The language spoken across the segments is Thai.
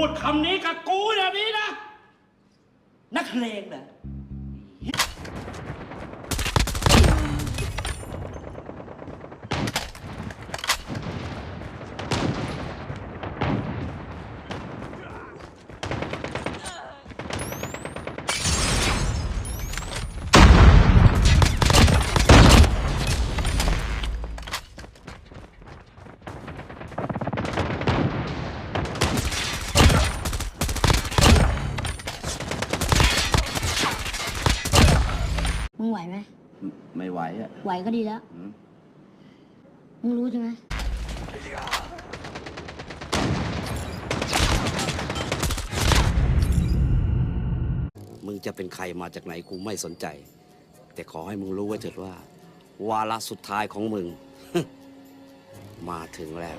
พูดคำนี้กับกูแบบนี้นะ นักเลงเหรอ มึงไหวไหม ไม่ไหวอะไหวก็ดีแล้ว อืมมึงรู้ใช่ไหมมึงจะเป็นใครมาจากไหนกูไม่สนใจ แต่ขอให้มึงรู้ไว้เถิดว่า วาระสุดท้ายของมึง มาถึงแล้ว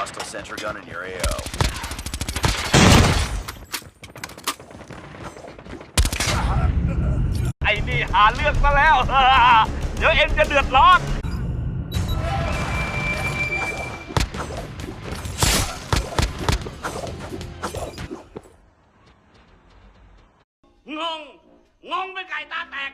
Hostile sentry gun in your AO. ไอ้นี่หาเรื่องซะแล้ว เดี๋ยวเอ็มจะเดือดร้อน งง งงไปไก่ตาแตก